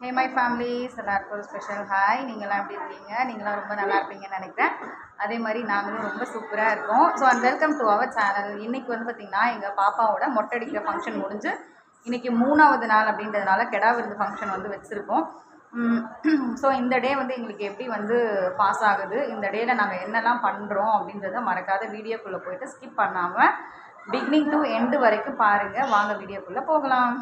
Hey my families எல்லாருக்கும் ஒரு special hi நீங்களாம் எப்படி இருக்கீங்க? நீங்களாம் ரொம்ப நல்லா இருப்பீங்கன்னு நினைக்கிறேன். அதே மாதிரி நாங்களும் ரொம்ப சூப்பராக இருக்கோம். So and welcome to our channel இன்றைக்கி வந்து பார்த்திங்கன்னா எங்கள் பாப்பாவோட மொட்டடிக்கிற ஃபங்க்ஷன் முடிஞ்சு இன்றைக்கி மூணாவது நாள் அப்படின்றதுனால கெடா விருந்து ஃபங்க்ஷன் வந்து வச்சுருக்கோம். ஸோ இந்த டே வந்து எங்களுக்கு எப்படி வந்து பாஸ் ஆகுது? இந்த டேயில் நாங்கள் என்னெல்லாம் பண்ணுறோம் அப்படின்றத மறக்காத வீடியோக்குள்ளே போயிட்டு ஸ்கிப் பண்ணாமல் பிகினிங் டு எண்டு வரைக்கும் பாருங்கள் வாங்க வீடியோக்குள்ளே போகலாம்.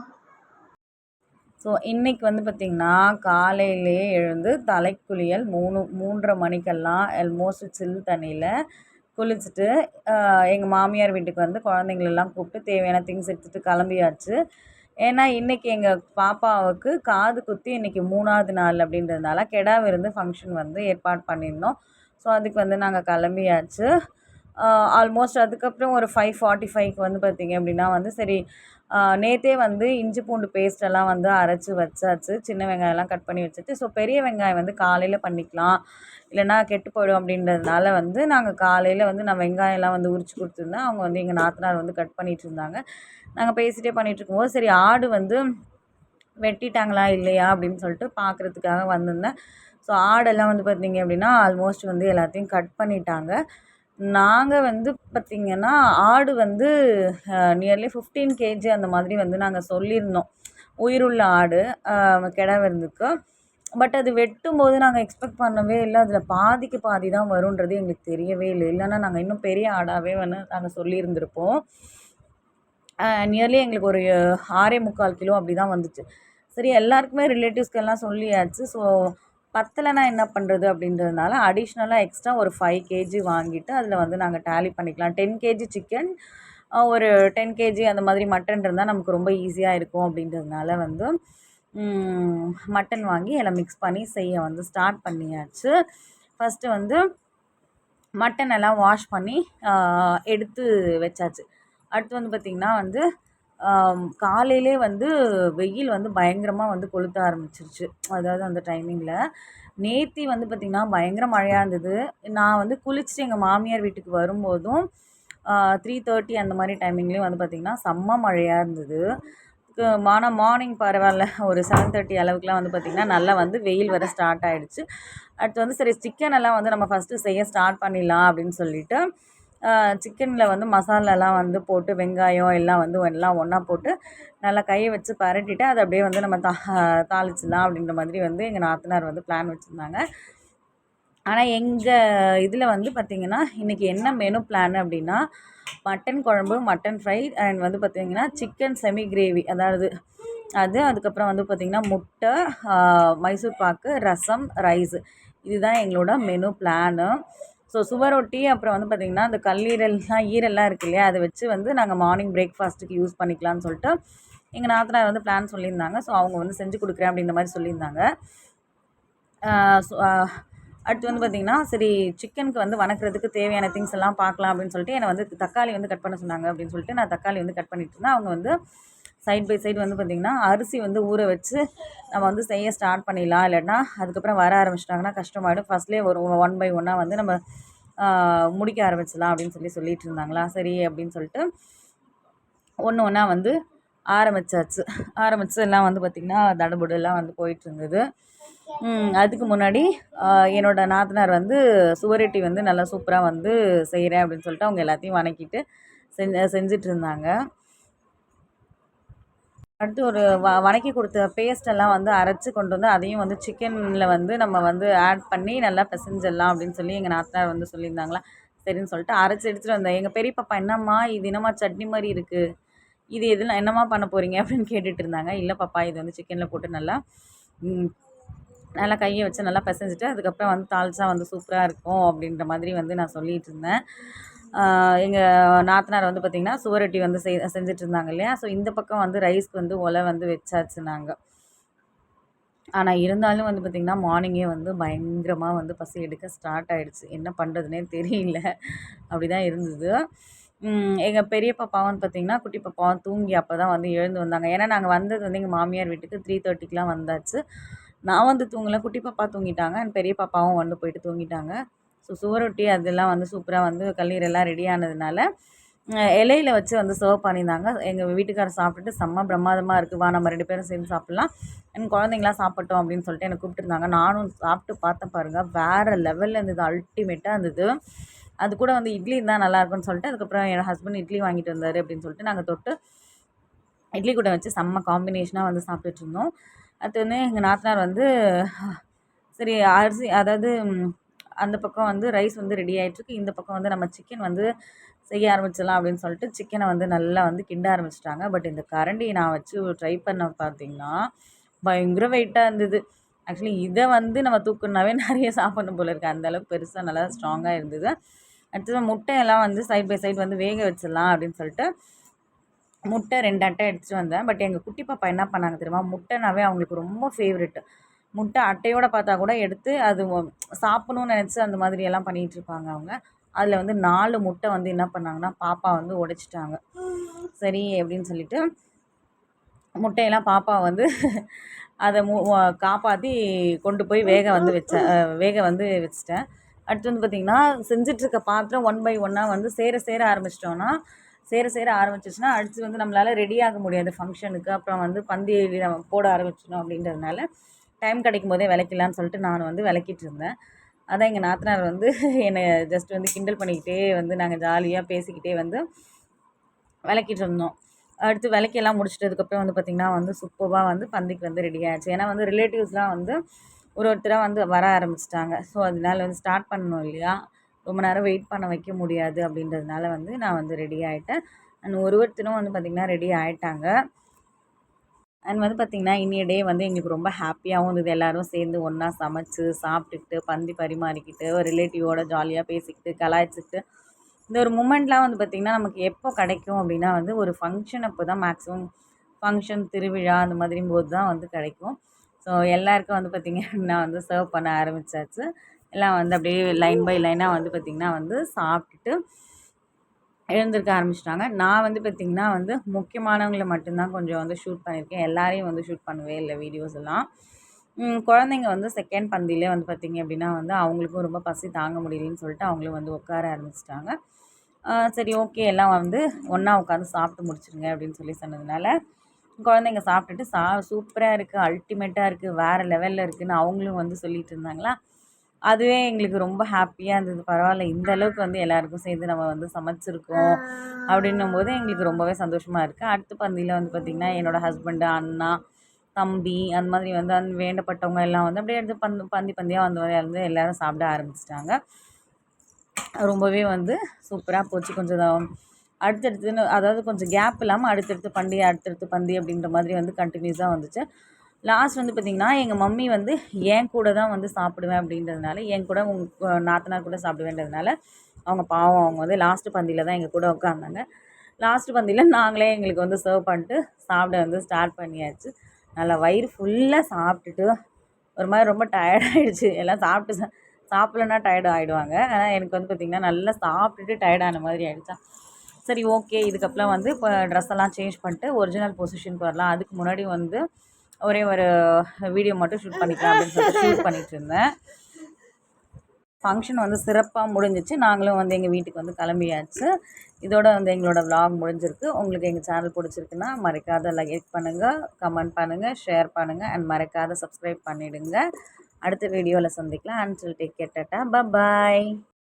ஸோ இன்றைக்கி வந்து பார்த்திங்கன்னா காலையிலே எழுந்து தலைக்குளியல் மூணு மூன்றரை மணிக்கெல்லாம் ஆல்மோஸ்ட் சில் தண்ணியில் குளிச்சுட்டு எங்கள் மாமியார் வீட்டுக்கு வந்து குழந்தைங்களெல்லாம் கூப்பிட்டு தேவையான திங்ஸ் எடுத்துகிட்டு கிளம்பியாச்சு. ஏன்னா இன்றைக்கி எங்கள் பாப்பாவுக்கு காது குத்தி இன்றைக்கி மூணாவது நாள் அப்படின்றதுனால கெடா விருந்து ஃபங்க்ஷன் வந்து ஏற்பாடு பண்ணியிருந்தோம். ஸோ அதுக்கு வந்து நாங்கள் கிளம்பியாச்சு. ஆல்மோஸ்ட் அதுக்கப்புறம் ஒரு ஃபைவ் ஃபார்ட்டி ஃபைவ்க்கு வந்து பார்த்திங்க அப்படின்னா வந்து சரி நேற்றே வந்து இஞ்சி பூண்டு பேஸ்ட்டெல்லாம் வந்து அரைச்சி வச்சாச்சு. சின்ன வெங்காயம்லாம் கட் பண்ணி வச்சுட்டு ஸோ பெரிய வெங்காயம் வந்து காலையில் பண்ணிக்கலாம். இல்லைன்னா கெட்டு போயிடும் அப்படின்றதுனால வந்து நாங்கள் காலையில் வந்து நான் வெங்காயம்லாம் வந்து உரிச்சு கொடுத்துருந்தேன். அவங்க வந்து எங்கள் நாத்தனார் வந்து கட் பண்ணிகிட்டு இருந்தாங்க. நாங்கள் பேசிகிட்டே பண்ணிகிட்டு இருக்கும்போது சரி ஆடு வந்து வெட்டிட்டாங்களா இல்லையா அப்படின்னு சொல்லிட்டு பார்க்குறதுக்காக வந்திருந்தேன். ஸோ ஆடெல்லாம் வந்து பார்த்திங்க அப்படின்னா ஆல்மோஸ்ட் வந்து எல்லாத்தையும் கட் பண்ணிட்டாங்க. நாங்கள் வந்து பார்த்திங்கன்னா ஆடு வந்து நியர்லி ஃபிஃப்டீன் கேஜி அந்த மாதிரி வந்து நாங்கள் சொல்லியிருந்தோம். உயிருள்ள ஆடு கிடா விருந்துக்கு. பட் அது வெட்டும்போது நாங்கள் எக்ஸ்பெக்ட் பண்ணவே இல்லை. அதில் பாதிக்கு பாதி தான் வருன்றது எங்களுக்கு தெரியவே இல்லை. இல்லைன்னா நாங்கள் இன்னும் பெரிய ஆடாகவே வந்து நாங்கள் சொல்லியிருந்திருப்போம். நியர்லி எங்களுக்கு ஒரு ஆறே முக்கால் கிலோ அப்படி தான் வந்துச்சு. சரி எல்லாருக்குமே ரிலேட்டிவ்ஸ்க்கெல்லாம் சொல்லியாச்சு. ஸோ பத்தலைனா என்ன பண்ணுறது அப்படின்றதுனால அடிஷ்னலாக எக்ஸ்ட்ரா ஒரு ஃபைவ் கேஜி வாங்கிட்டு அதில் வந்து நாங்கள் டேலி பண்ணிக்கலாம். டென் கேஜி சிக்கன் ஒரு டென் கேஜி அந்த மாதிரி மட்டன் இருந்தால் நமக்கு ரொம்ப ஈஸியாக இருக்கும் அப்படின்றதுனால வந்து மட்டன் வாங்கி எல்லாம் மிக்ஸ் பண்ணி செய்ய வந்து ஸ்டார்ட் பண்ணியாச்சு. ஃபஸ்ட்டு வந்து மட்டன் எல்லாம் வாஷ் பண்ணி எடுத்து வச்சாச்சு. அடுத்து வந்து பார்த்திங்கன்னா வந்து காலையிலே வந்து வெயில் வந்து பயங்கரமாக வந்து கொளுத்த ஆரம்பிச்சிருச்சு. அதாவது அந்த டைமிங்கில் நேத்தி வந்து பார்த்திங்கன்னா பயங்கர மழையாக இருந்தது. நான் வந்து குளிச்சுட்டு எங்கள் மாமியார் வீட்டுக்கு வரும்போதும் த்ரீ தேர்ட்டி அந்த மாதிரி டைமிங்லேயும் வந்து பார்த்திங்கன்னா செம்ம மழையாக இருந்தது. ஆனால் மார்னிங் பரவாயில்ல ஒரு செவன் தேர்ட்டி அளவுக்குலாம் வந்து பார்த்திங்கன்னா நல்லா வந்து வெயில் வர ஸ்டார்ட் ஆகிடுச்சு அடுத்து வந்து சரி சிக்கன் எல்லாம் வந்து நம்ம ஃபஸ்ட்டு செய்ய ஸ்டார்ட் பண்ணிடலாம் அப்படின்னு சொல்லிட்டு சிக்கனில் வந்து மசாலாலாம் வந்து போட்டு வெங்காயம் எல்லாம் வந்து எல்லாம் ஒன்றா போட்டு நல்லா கையை வச்சு பரட்டிட்டு அதை அப்படியே வந்து நம்ம தா தாளிச்சிடலாம் அப்படின்ற மாதிரி வந்து எங்கள் நாத்தனார் வந்து பிளான் வச்சுருந்தாங்க. ஆனால் எங்கள் இதில் வந்து பார்த்திங்கன்னா இன்றைக்கி என்ன மெனு பிளான் அப்படின்னா மட்டன் குழம்பு மட்டன் ஃப்ரை அண்ட் வந்து பார்த்திங்கன்னா சிக்கன் செமி கிரேவி அதாவது அது அதுக்கப்புறம் வந்து பார்த்திங்கன்னா முட்டை மைசூர் பாக்கு ரசம் ரைஸு இதுதான் எங்களோட மெனு பிளானு ஸோ சுவரொட்டி அப்புறம் வந்து பார்த்திங்கன்னா அந்த கல்லீரல்லாம் ஈரெல்லாம் இருக்கு இல்லையா? அதை வச்சு வந்து நாங்கள் மார்னிங் பிரேக்ஃபாஸ்ட்டுக்கு யூஸ் பண்ணிக்கலாம்னு சொல்லிட்டு எங்கள் நாத்தனார் வந்து பிளான் சொல்லியிருந்தாங்க. ஸோ அவங்க வந்து செஞ்சு கொடுக்குறேன் அப்படின்ற மாதிரி சொல்லியிருந்தாங்க. அடுத்து வந்து பார்த்திங்கன்னா சரி சிக்கனுக்கு வந்து வணக்கிறதுக்கு தேவையான திங்ஸ் எல்லாம் பார்க்கலாம் அப்படின்னு சொல்லிட்டு என்னை வந்து தக்காளி வந்து கட் பண்ண சொன்னாங்க அப்படின்னு சொல்லிட்டு நான் தக்காளி வந்து கட் பண்ணிட்டு இருந்தேன். அவங்க வந்து சைட் பை சைடு வந்து பார்த்திங்கன்னா அரிசி வந்து ஊற வச்சு நம்ம வந்து செய்ய ஸ்டார்ட் பண்ணிடலாம். இல்லைன்னா அதுக்கப்புறம் வர ஆரம்பிச்சிட்டாங்கன்னா கஷ்டமாயிடும். ஃபஸ்ட்லேயே ஒரு ஒன் பை ஒன்னாக வந்து நம்ம முடிக்க ஆரம்பிச்சிடலாம் அப்படின்னு சொல்லி சொல்லிட்டு இருந்தாங்களா? சரி அப்படின்னு சொல்லிட்டு ஒன்று ஒன்றா வந்து ஆரம்பித்தாச்சு ஆரம்பித்து எல்லாம் வந்து பார்த்திங்கன்னா தடபுடெல்லாம் வந்து போயிட்டு இருந்தது. அதுக்கு முன்னாடி என்னோடய நாத்தனார் வந்து சுவரெட்டி வந்து நல்லா சூப்பராக வந்து செய்கிறேன் அப்படின்னு சொல்லிட்டு அவங்க எல்லாத்தையும் வணக்கிட்டு செஞ்சு செஞ்சிட்டு இருந்தாங்க. அடுத்து ஒரு வ வதக்கி கொடுத்த பேஸ்ட்டெல்லாம் வந்து அரைச்சி கொண்டு வந்து அதையும் வந்து சிக்கனில் வந்து நம்ம வந்து ஆட் பண்ணி நல்லா பிசைஞ்சிடலாம் அப்படின்னு சொல்லி எங்கள் நாத்தனார் வந்து சொல்லியிருந்தாங்களா. சரின்னு சொல்லிட்டு அரைச்சி எடுத்துகிட்டு வந்தேன். எங்கள் பெரிய பாப்பா என்னம்மா இது என்னம்மா சட்னி மாதிரி இருக்குது இது எதில் என்னம்மா பண்ண போகிறீங்க அப்படின்னு கேட்டுட்டு இருந்தாங்க. இல்லை பாப்பா இது வந்து சிக்கனில் போட்டு நல்லா நல்லா கையை வச்சு நல்லா பிசைஞ்சிட்டு அதுக்கப்புறம் வந்து தாளிச்சா வந்து சூப்பராக இருக்கும். அப்படின்ற மாதிரி வந்து நான் சொல்லிகிட்டு இருந்தேன். எங்கள் நாத்தனார் வந்து பார்த்திங்கன்னா சுவரொட்டி வந்து செய் செஞ்சுட்டு இருந்தாங்க இல்லையா? ஸோ இந்த பக்கம் வந்து ரைஸ்க்கு வந்து ஒலை வந்து வச்சாச்சு நாங்கள் ஆனால் இருந்தாலும் வந்து பார்த்திங்கன்னா மார்னிங்கே வந்து பயங்கரமாக வந்து பசி எடுக்க ஸ்டார்ட் ஆகிடுச்சு என்ன பண்ணுறதுனே தெரியல. அப்படி தான் இருந்தது. எங்கள் பெரிய பாப்பாவும் வந்து பார்த்திங்கன்னா குட்டி பாப்பாவும் தூங்கி அப்போ தான் வந்து எழுந்து வந்தாங்க. ஏன்னா நாங்கள் வந்தது வந்து எங்கள் மாமியார் வீட்டுக்கு த்ரீ தேர்ட்டிக்கெலாம் வந்தாச்சு. நான் வந்து தூங்கலை. குட்டி பாப்பா தூங்கிட்டாங்க. அண்ட் பெரிய பாப்பாவும் வந்து போயிட்டு தூங்கிட்டாங்க. ஸோ சுவரொட்டி அதெல்லாம் வந்து சூப்பராக வந்து கல்லீரெல்லாம் ரெடி ஆனதுனால இலையில வச்சு வந்து சர்வ் பண்ணியிருந்தாங்க. எங்கள் வீட்டுக்காரர் சாப்பிட்டுட்டு செம்ம பிரமாதமாக இருக்குது வா நம்ம ரெண்டு பேரும் சேர்ந்து சாப்பிட்லாம். என் குழந்தைங்களாம் சாப்பிட்டோம் அப்படின்னு சொல்லிட்டு என்னை கூப்பிட்டுருந்தாங்க. நானும் சாப்பிட்டு பார்த்தேன் பாருங்கள் வேறு லெவலில் இருந்தது. அல்டிமேட்டாக இருந்தது. அது கூட வந்து இட்லி இருந்தால் நல்லா இருக்கும்னு சொல்லிட்டு அதுக்கப்புறம் என் ஹஸ்பண்ட் இட்லி வாங்கிட்டு வந்தார் அப்படின்னு சொல்லிட்டு நாங்கள் தொட்டு இட்லி கூட வச்சு செம்ம காம்பினேஷனாக வந்து சாப்பிட்டுட்டு இருந்தோம். அடுத்து வந்து எங்கள் நாத்தனார் வந்து சரி அரிசி அதாவது அந்த பக்கம் வந்து ரைஸ் வந்து ரெடி ஆகிட்டுருக்கு இந்த பக்கம் வந்து நம்ம சிக்கன் வந்து செய்ய ஆரம்பிச்சிடலாம் அப்படின்னு சொல்லிட்டு சிக்கனை வந்து நல்லா வந்து கிண்ட ஆரம்பிச்சிட்டாங்க. பட் இந்த கரண்டி நான் வச்சு ட்ரை பண்ண பார்த்தீங்கன்னா பயங்கர வெயிட்டாக இருந்தது. ஆக்சுவலி இதை வந்து நம்ம தூக்குனாவே நிறைய சாப்பிடணும் போல இருக்குது அந்த அளவுக்கு பெருசாக நல்லா ஸ்ட்ராங்காக இருந்தது. அடுத்தது முட்டையெல்லாம் வந்து சைட் பை சைடு வந்து வேக வச்சிடலாம் அப்படின்னு சொல்லிட்டு முட்டை ரெண்டு அட்டை எடுத்துகிட்டு வந்தேன். பட் எங்கள் குட்டி பாப்பா என்ன பண்ணாங்க தெரியுமா? முட்டைனாவே அவங்களுக்கு ரொம்ப ஃபேவரெட்டு முட்டை அட்டையோடு பார்த்தா கூட எடுத்து அது சாப்பிட்ணுன்னு சாப்பிடணும்னு நினச்சி அந்த மாதிரி எல்லாம் பண்ணிகிட்ருப்பாங்க அவங்க. அதில் வந்து நாலு முட்டை வந்து என்ன பண்ணாங்கன்னா பாப்பா வந்து உடைச்சிட்டாங்க. சரி அப்படின்னு சொல்லிட்டு முட்டையெல்லாம் பாப்பா வந்து அதை மு காப்பாற்றி கொண்டு போய் வேக வந்து வச்சேன் வேக வந்து வச்சுட்டேன். அடுத்து வந்து பார்த்திங்கன்னா செஞ்சிட்ருக்க பாத்திரம் ஒன் பை ஒன்னாக வந்து சேர சேர ஆரம்பிச்சிட்டோன்னா சேர சேர ஆரம்பிச்சிச்சுன்னா அடுத்து வந்து நம்மளால் ரெடி ஆக முடியாது ஃபங்க்ஷனுக்கு அப்புறம் வந்து பந்தி நம்ம போட ஆரம்பிச்சிடணும் அப்படின்றதுனால டைம் கிடைக்கும் போதே விளக்கலான்னு சொல்லிட்டு நான் வந்து விளக்கிட்டு இருந்தேன் அதான் எங்கள் நாத்தனார் வந்து என்னை ஜஸ்ட் வந்து கிண்டல் பண்ணிக்கிட்டே வந்து நாங்கள் ஜாலியாக பேசிக்கிட்டே வந்து விளக்கிட்டு இருந்தோம் அடுத்து விளக்கியெல்லாம் முடிச்சிட்டதுக்கப்புறம் வந்து பார்த்திங்கன்னா வந்து சூப்பராக வந்து பந்திக்கு வந்து ரெடி ஆயிடுச்சு. ஏன்னா வந்து ரிலேட்டிவ்ஸ்லாம் வந்து ஒரு ஒருத்தராக வந்து வர ஆரம்பிச்சிட்டாங்க. ஸோ அதனால வந்து ஸ்டார்ட் பண்ணணும் இல்லையா? ரொம்ப நேரம் வெயிட் பண்ண வைக்க முடியாது அப்படின்றதுனால வந்து நான் வந்து ரெடி ஆகிட்டேன் அண்ட் ஒரு ஒருத்தரும் வந்து பார்த்திங்கன்னா ரெடி ஆகிட்டாங்க அண்ட் வந்து பார்த்திங்கன்னா இன்றைய டே வந்து எங்களுக்கு ரொம்ப ஹாப்பியாகவும் இருந்தது. எல்லோரும் சேர்ந்து ஒன்றா சமைச்சு சாப்பிட்டுக்கிட்டு பந்தி பரிமாறிக்கிட்டு ரிலேட்டிவோட ஜாலியாக பேசிக்கிட்டு கலாய்ச்சிக்கிட்டு. இந்த ஒரு மூமெண்ட்லாம் வந்து பார்த்திங்கன்னா நமக்கு எப்போ கிடைக்கும் அப்படின்னா வந்து ஒரு ஃபங்க்ஷன் அப்போ தான் மேக்ஸிமம் ஃபங்க்ஷன் திருவிழா அந்த மாதிரி போது தான் வந்து கிடைக்கும். ஸோ எல்லாருக்கும் வந்து பார்த்திங்கன்னா வந்து சர்வ் பண்ண ஆரம்பிச்சாச்சு. எல்லாம் வந்து அப்படியே லைன் பை லைனாக வந்து பார்த்திங்கன்னா வந்து சாப்பிட்டுட்டு எழுந்திருக்க ஆரம்பிச்சிட்டாங்க. நான் வந்து பார்த்திங்கன்னா வந்து முக்கியமானவங்களை மட்டும்தான் கொஞ்சம் வந்து ஷூட் பண்ணியிருக்கேன். எல்லாரையும் வந்து ஷூட் பண்ணவே இல்லை வீடியோஸ் எல்லாம். குழந்தைங்க வந்து செகண்ட் பந்தியிலே வந்து பார்த்திங்க அப்படின்னா வந்து அவங்களுக்கும் ரொம்ப பசி தாங்க முடியலன்னு சொல்லிட்டு அவங்களும் வந்து உட்கார ஆரம்பிச்சிட்டாங்க. சரி ஓகே எல்லாம் வந்து ஒன்றா உட்காந்து சாப்பிட்டு முடிச்சிருங்க அப்படின்னு சொல்லி சொன்னதுனால குழந்தைங்க சாப்பிட்டுட்டு சா சூப்பராக இருக்குது அல்டிமேட்டாக இருக்குது வேறு லெவலில் இருக்குதுன்னு அவங்களும் வந்து சொல்லிட்டு இருந்தாங்களா? அதுவே எங்களுக்கு ரொம்ப ஹாப்பியாக இருந்தது. பரவாயில்ல இந்த அளவுக்கு வந்து எல்லாருக்கும் சேர்ந்து நம்ம வந்து சமைச்சிருக்கோம் அப்படின்னும் போது எங்களுக்கு ரொம்பவே சந்தோஷமாக இருக்குது அடுத்த பந்தியில் வந்து பார்த்திங்கன்னா என்னோடய ஹஸ்பண்டு அண்ணா தம்பி அந்த மாதிரி வந்து அந்த வேண்டப்பட்டவங்க எல்லாம் வந்து அப்படியே எடுத்து பந்து பந்தி பந்தியாக வந்து வந்து எல்லோரும் சாப்பிட ஆரம்பிச்சிட்டாங்க. ரொம்பவே வந்து சூப்பராக போச்சு. கொஞ்சம் தான் அடுத்தடுத்துன்னு அதாவது கொஞ்சம் கேப் இல்லாமல் அடுத்தடுத்து பண்டி அடுத்தடுத்து பந்தி அப்படின்ற மாதிரி வந்து கண்டினியூஸாக வந்துச்சு. லாஸ்ட் வந்து பார்த்திங்கன்னா எங்கள் மம்மி வந்து என் கூட தான் வந்து சாப்பிடுவேன் அப்படின்றதுனால என் கூட உங்கள் நாத்தனார் கூட சாப்பிடுவேன்றதுனால அவங்க பாவம் அவங்க வந்து லாஸ்ட்டு பந்தியில் தான் எங்கள் கூட உட்காந்தாங்க. லாஸ்ட்டு பந்தியில் நாங்களே எங்களுக்கு வந்து சர்வ் பண்ணிட்டு சாப்பிட வந்து ஸ்டார்ட் பண்ணியாச்சு. நல்லா வயிறு ஃபுல்லாக சாப்பிட்டுட்டு ஒரு மாதிரி ரொம்ப டயர்டாகிடுச்சு எல்லாம் சாப்பிட்டு சா- சாப்பிட்லன்னா டயர்டு ஆகிடுவாங்க ஆனால் எனக்கு வந்து பார்த்திங்கன்னா நல்லா சாப்பிட்டுட்டு டயர்டான மாதிரி ஆகிடுச்சா சரி ஓகே இதுக்கப்புறம் வந்து இப்போ ட்ரெஸ் எல்லாம் சேஞ்ச் பண்ணிட்டு ஒரிஜினல் பொசிஷனுக்கு வரலாம். அதுக்கு முன்னாடி வந்து ஒரே ஒரு வீடியோ மட்டும் ஷூட் பண்ணிக்கலாம் அப்படின்னு சொல்லிட்டு ஷூட் பண்ணிகிட்டு இருந்தேன். ஃபங்க்ஷன் வந்து சிறப்பாக முடிஞ்சிச்சு. நாங்களும் வந்து எங்கள் வீட்டுக்கு வந்து கிளம்பியாச்சு. இதோட வந்து எங்களோட vlog முடிஞ்சிருக்கு. உங்களுக்கு எங்கள் சேனல் பிடிச்சிருக்குன்னா மறக்காத லைக் பண்ணுங்கள் கமெண்ட் பண்ணுங்கள் ஷேர் பண்ணுங்கள் அண்ட் மறக்காத சப்ஸ்கிரைப் பண்ணிவிடுங்க அடுத்த வீடியோவில் சந்திக்கலாம். And take care bye